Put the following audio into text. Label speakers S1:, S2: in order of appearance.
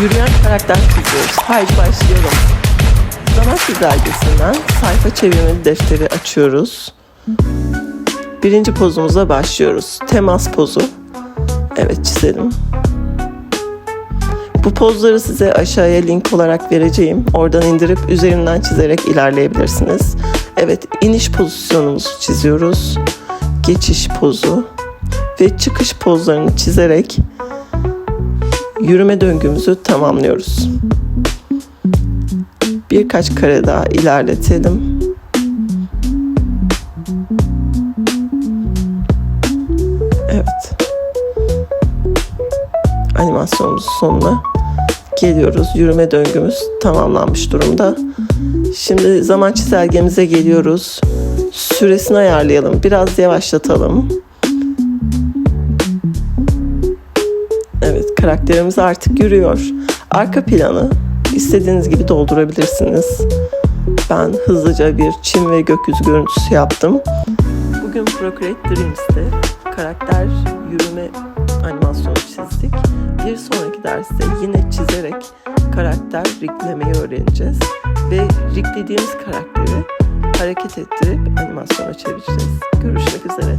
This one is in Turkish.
S1: Yürüyen karakter çiziyoruz. Haydi başlayalım. Zaman çizelgesinden sayfa çevirmeli defteri açıyoruz. Birinci pozumuza başlıyoruz. Temas pozu. Evet çizelim. Bu pozları size aşağıya link olarak vereceğim. Oradan indirip üzerinden çizerek ilerleyebilirsiniz. Evet iniş pozisyonumuzu çiziyoruz. Geçiş pozu ve çıkış pozlarını çizerek yürüme döngümüzü tamamlıyoruz. Birkaç kare daha ilerletelim. Evet. Animasyonumuzun sonuna geliyoruz. Yürüme döngümüz tamamlanmış durumda. Şimdi zaman çizelgemize geliyoruz. Süresini ayarlayalım. Biraz yavaşlatalım. Evet, karakterimiz artık yürüyor. Arka planı istediğiniz gibi doldurabilirsiniz. Ben hızlıca bir çim ve gökyüzü görüntüsü yaptım. Bugün Procreate Dreams'te karakter yürüme animasyonu çizdik. Bir sonraki derste yine çizerek karakter riglemeyi öğreneceğiz. Ve riglediğimiz karakteri hareket ettirip animasyona çevireceğiz. Görüşmek üzere.